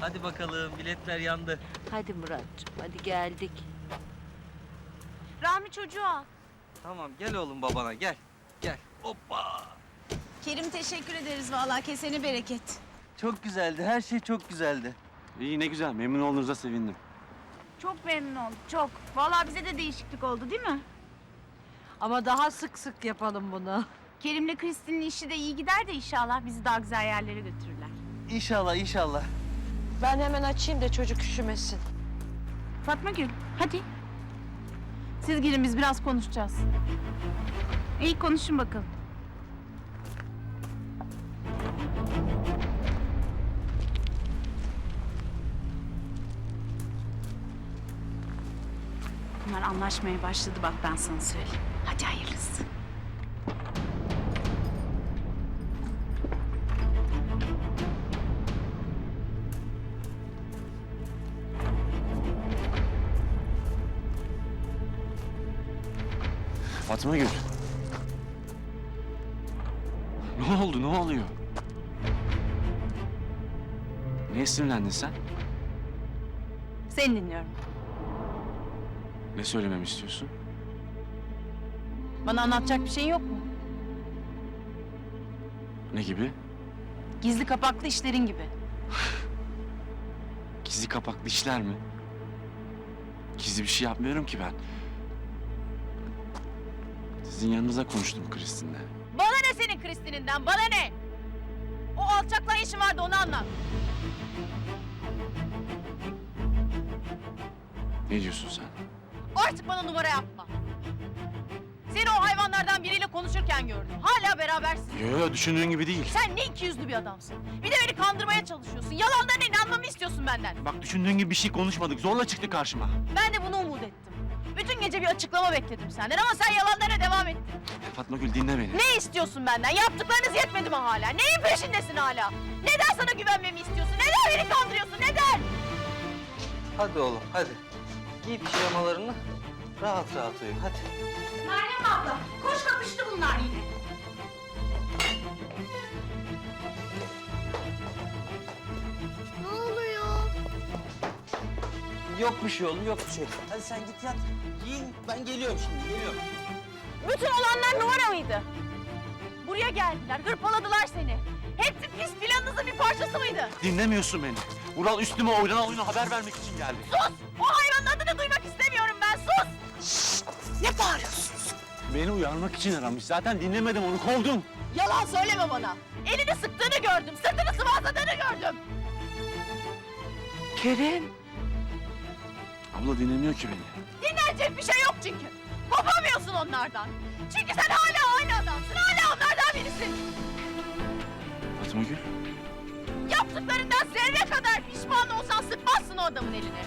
Hadi bakalım biletler yandı. Hadi Muratcığım hadi geldik. Rahmi çocuğu al. Tamam gel oğlum babana gel. Gel. Hoppa. Kerim teşekkür ederiz vallahi keseni bereket. Çok güzeldi. Her şey çok güzeldi. İyi ne güzel. Memnun olduğunuza sevindim. Çok memnun olduk çok. Vallahi bize de değişiklik oldu değil mi? Ama daha sık sık yapalım bunu. Kerim'le Kristin'in işi de iyi gider de inşallah bizi daha güzel yerlere götürürler. İnşallah inşallah. Ben hemen açayım da çocuk üşümesin. Fatma Gül hadi. Siz girin biz biraz konuşacağız. İyi konuşun bakalım. Bunlar anlaşmaya başladı bak ben sana söyleyeyim. Hadi hayırlısı. Fatma Gül. Ne oldu? Ne oluyor? Niye sinirlendin sen? Seni dinliyorum. Ne söylememi istiyorsun? Bana anlatacak bir şeyin yok mu? Ne gibi? Gizli kapaklı işlerin gibi. Gizli kapaklı işler mi? Gizli bir şey yapmıyorum ki ben. Sizin yanınıza konuştum Kristin'le. Bana ne senin Kristin'inden, bana ne? O alçakla işin vardı onu anlat. Ne diyorsun sen? Artık bana numara yapma. Seni o hayvanlardan biriyle konuşurken gördüm. Hala berabersin. Yo yo düşündüğün gibi değil. Sen ne iki yüzlü bir adamsın. Bir de beni kandırmaya çalışıyorsun. Yalanlarına inanmamı istiyorsun benden. Bak düşündüğün gibi bir şey konuşmadık. Zorla çıktı karşıma. Ben de bunu umut ettim. Bütün gece bir açıklama bekledim senden ama sen yalanlara devam ettin. Fatma Gül dinle beni. Ne istiyorsun benden? Yaptıklarınız yetmedi mi hala? Neyin peşindesin hala? Neden sana güvenmemi istiyorsun? Neden beni kandırıyorsun? Neden? Hadi oğlum hadi. Giy pijamalarını. Rahat rahat uyu hadi. Meryem abla, koş kapıştı bunlar yine. Yok bir şey oğlum yok bir şey. Hadi sen git yat. Giyin ben geliyorum şimdi geliyorum. Bütün olanlar numara mıydı? Buraya geldiler, hırpaladılar seni. Hepsi pis planınızın bir parçası mıydı? Dinlemiyorsun beni. Ural üstüme oynanan oyunu haber vermek için geldi. Sus! O hayvanın adını duymak istemiyorum ben, sus! Ne bağırıyorsunuz? Beni uyarmak için aramış. Zaten dinlemedim onu kovdum. Yalan söyleme bana. Elini sıktığını gördüm, sırtını sıvazladığını gördüm. Kerim. Abla dinlemiyor ki beni. Dinlenecek bir şey yok çünkü. Kopamıyorsun onlardan. Çünkü sen hala aynı adamsın, hala onlardan birisin. Fatma Gül. Yaptıklarından zerre kadar pişman olsan sıkmazsın o adamın elini.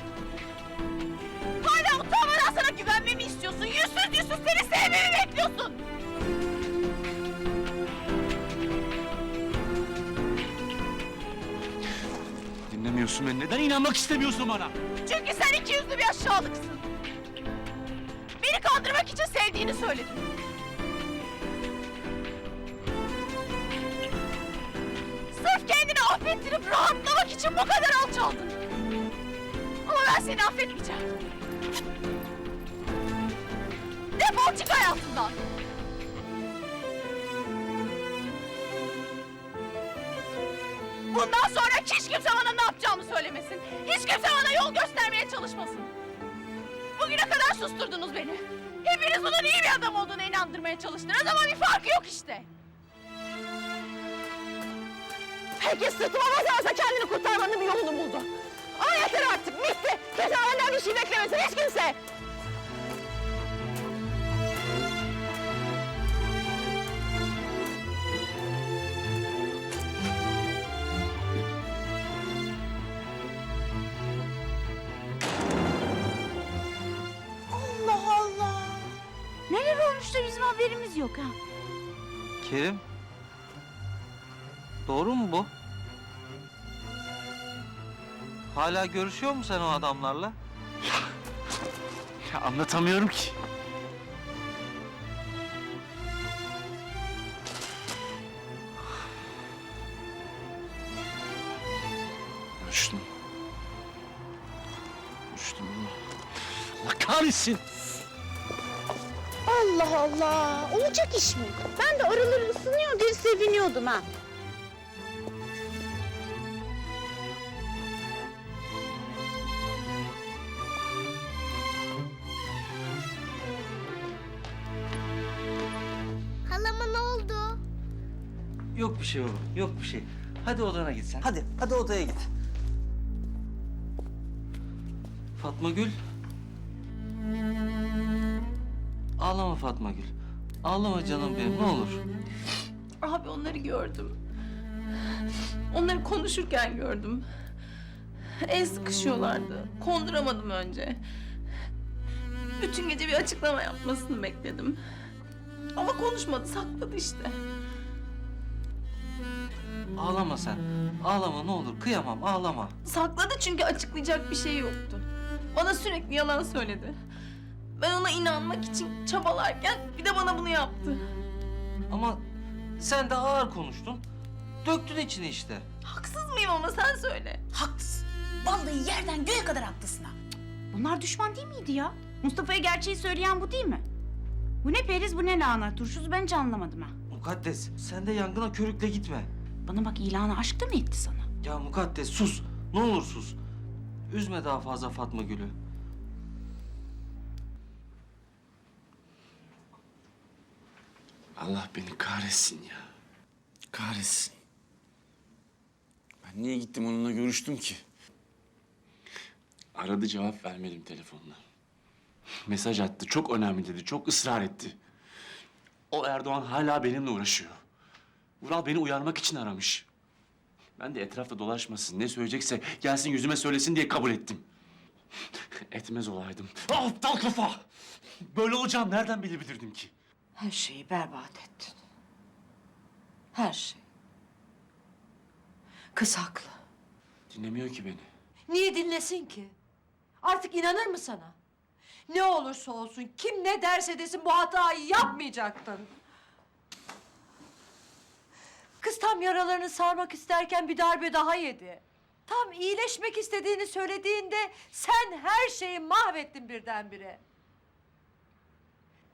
Hala utanmadan sana güvenmemi istiyorsun. Yüzsüz yüzsüz seni sevmemi bekliyorsun. Dinlemiyorsun beni. Neden inanmak istemiyorsun bana? Çünkü sen iki yüzlü bir aşağılıksın. Beni kandırmak için sevdiğini söyledin. Sırf kendini affettirip rahatlamak için bu kadar alçaldın. Ama ben seni affetmeyeceğim. Defol çık hayatımdan. Bundan sonra hiç kimse bana ne yapacağımı söylemesin. Hiç kimse bana yol göstermeye çalışmasın. Bugüne kadar susturdunuz beni. Hepiniz bunun iyi bir adam olduğuna inandırmaya çalıştınız ama bir farkı yok işte. Herkes sırtıma basa basa kendini kurtarmanın bir yolunu buldu. Ama yeter artık, bitti. Kimse bir şey beklemesin, hiç kimse. haberimiz yok ha. Kerim. Doğru mu bu? Hala görüşüyor mu sen o adamlarla? Ya anlatamıyorum ki. Düştüm. Düştüm. Allah kahretsin. Allah Allah. Olacak iş mi? Ben de araları ısınıyor diye seviniyordum ha. Halama ne oldu? Yok bir şey oğlum, yok bir şey. Hadi odana git sen. Hadi, hadi odaya git. Fatma Gül. Ağlama Fatma Gül. Ağlama canım benim, ne olur. Abi onları gördüm. Onları konuşurken gördüm. El sıkışıyorlardı. Konduramadım önce. Bütün gece bir açıklama yapmasını bekledim. Ama konuşmadı, sakladı işte. Ağlama sen. Ağlama ne olur, kıyamam, ağlama. Sakladı çünkü açıklayacak bir şey yoktu. Bana sürekli yalan söyledi. Ben ona inanmak için çabalarken bir de bana bunu yaptı. Ama sen de ağır konuştun. Döktün içini işte. Haksız mıyım ama sen söyle. Haklısın. Vallahi yerden göğe kadar haklısın ha. Bunlar düşman değil miydi ya? Mustafa'ya gerçeği söyleyen bu değil mi? Bu ne periz bu ne lahana turşusu ben hiç anlamadım ha. Mukaddes, sen de yangına körükle gitme. Bana bak ilanı aşk da mı etti sana? Ya Mukaddes sus. Ne olur sus. Üzme daha fazla Fatma Gül'ü. Allah beni kahretsin ya. Kahretsin. Ben niye gittim onunla görüştüm ki? Aradı cevap vermedim telefonuna. Mesaj attı. Çok önemli dedi. Çok ısrar etti. O Erdoğan hala benimle uğraşıyor. Vural beni uyarmak için aramış. Ben de etrafta dolaşmasın. Ne söyleyecekse gelsin yüzüme söylesin diye kabul ettim. Etmez olaydım. Aptal kafa! Böyle olacağım nereden bilebilirdim ki? Her şeyi berbat ettin. Her şey. Kız haklı. Dinlemiyor ki beni. Niye dinlesin ki? Artık inanır mı sana? Ne olursa olsun, kim ne derse desin bu hatayı yapmayacaktın. Kız tam yaralarını sarmak isterken bir darbe daha yedi. Tam iyileşmek istediğini söylediğinde sen her şeyi mahvettin birdenbire.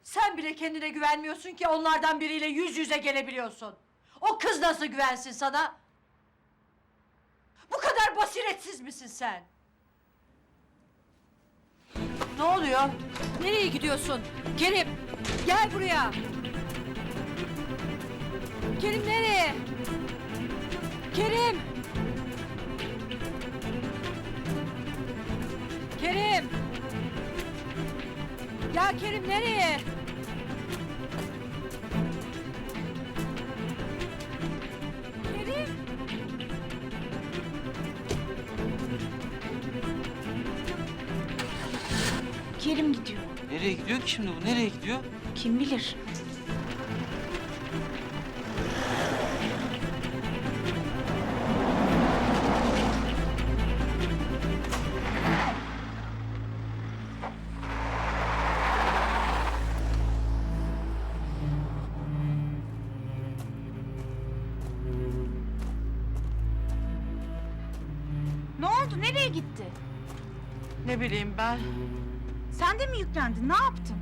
Sen bile kendine güvenmiyorsun ki onlardan biriyle yüz yüze gelebiliyorsun. O kız nasıl güvensin sana? Bu kadar basiretsiz misin sen? Ne oluyor? Nereye gidiyorsun? Kerim, gel buraya. Kerim nereye? Kerim! Kerim! Ya Kerim nereye? Kerim! Kerim gidiyor. Nereye gidiyor ki şimdi bu? Nereye gidiyor? Kim bilir? Nereye gitti? Ne bileyim ben. Sen de mi yüklendin? Ne yaptın?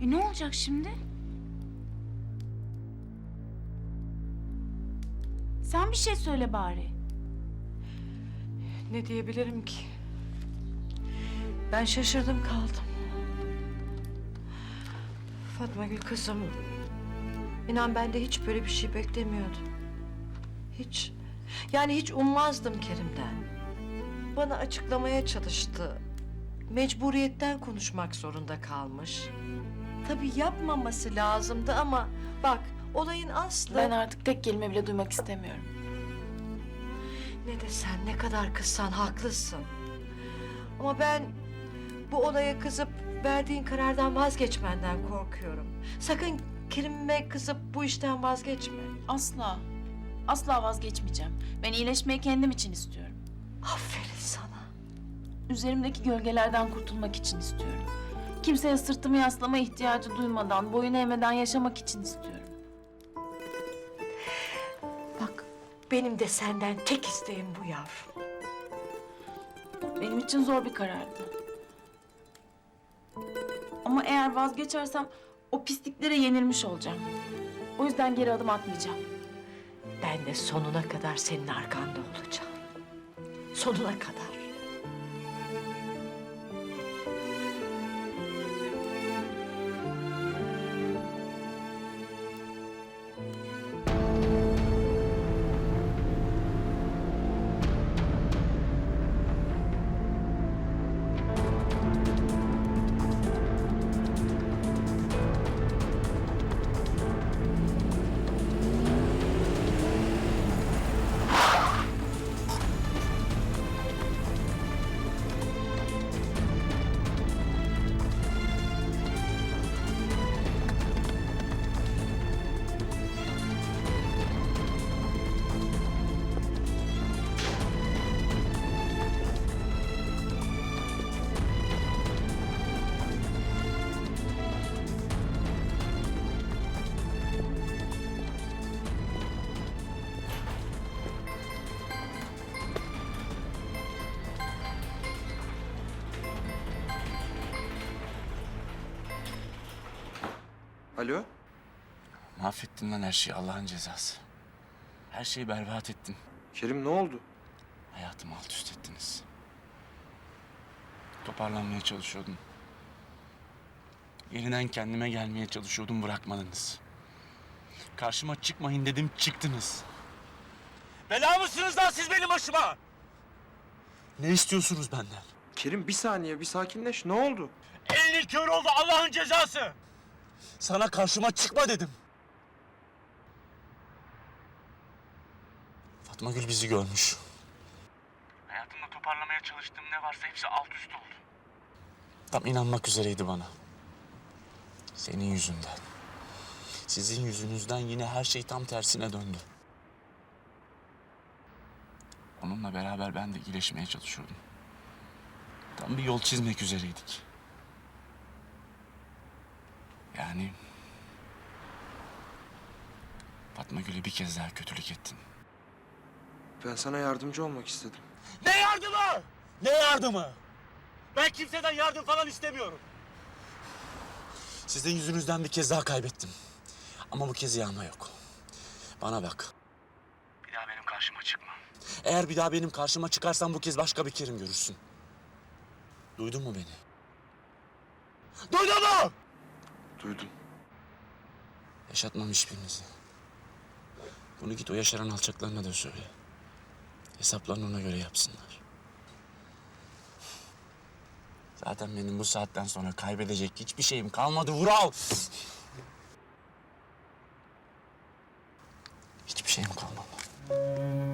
E ne olacak şimdi? Sen bir şey söyle bari. Ne diyebilirim ki? Ben şaşırdım kaldım. Fatma Gül kızım. İnan ben de hiç böyle bir şey beklemiyordum. Hiç. Yani hiç ummazdım Kerim'den. Bana açıklamaya çalıştı. Mecburiyetten konuşmak zorunda kalmış. Tabii yapmaması lazımdı ama bak olayın aslı... Ben artık tek kelime bile duymak istemiyorum. Ne desen ne kadar kızsan haklısın. Ama ben bu olaya kızıp verdiğin karardan vazgeçmenden korkuyorum. Sakın Kerim'e kızıp bu işten vazgeçme. Asla. Asla vazgeçmeyeceğim. Ben iyileşmeyi kendim için istiyorum. Aferin sana. Üzerimdeki gölgelerden kurtulmak için istiyorum. Kimseye sırtımı yaslama ihtiyacı duymadan, boyun eğmeden yaşamak için istiyorum. Bak benim de senden tek isteğim bu yavrum. Benim için zor bir karardı. Ama eğer vazgeçersem o pisliklere yenilmiş olacağım. O yüzden geri adım atmayacağım. Ben de sonuna kadar senin arkanda olacağım. Sonuna kadar. Alo? Mahvettin lan her şeyi Allah'ın cezası. Her şeyi berbat ettin. Kerim ne oldu? Hayatımı alt üst ettiniz. Toparlanmaya çalışıyordum. Yeniden kendime gelmeye çalışıyordum bırakmadınız. Karşıma çıkmayın dedim çıktınız. Bela mısınız lan siz benim başıma? Ne istiyorsunuz benden? Kerim bir saniye bir sakinleş ne oldu? Elin kör oldu Allah'ın cezası. Sana karşıma çıkma dedim. Fatma Gül bizi görmüş. Hayatımda toparlamaya çalıştığım ne varsa hepsi alt üst oldu. Tam inanmak üzereydi bana. Senin yüzünden. Sizin yüzünüzden yine her şey tam tersine döndü. Onunla beraber ben de iyileşmeye çalışıyordum. Tam bir yol çizmek üzereydik. Yani... Fatma Gül'e bir kez daha kötülük ettin. Ben sana yardımcı olmak istedim. Ne yardımı? Ne yardımı? Ben kimseden yardım falan istemiyorum. Sizin yüzünüzden bir kez daha kaybettim. Ama bu kez yağma yok. Bana bak. Bir daha benim karşıma çıkma. Eğer bir daha benim karşıma çıkarsan bu kez başka bir Kerim görürsün. Duydun mu beni? Duydun mu? Duydum. Yaşatmam hiçbirinizi. Bunu git o yaşaran alçaklarına da söyle. Hesaplarını ona göre yapsınlar. Zaten benim bu saatten sonra kaybedecek hiçbir şeyim kalmadı Vural. Hiçbir şeyim kalmadı.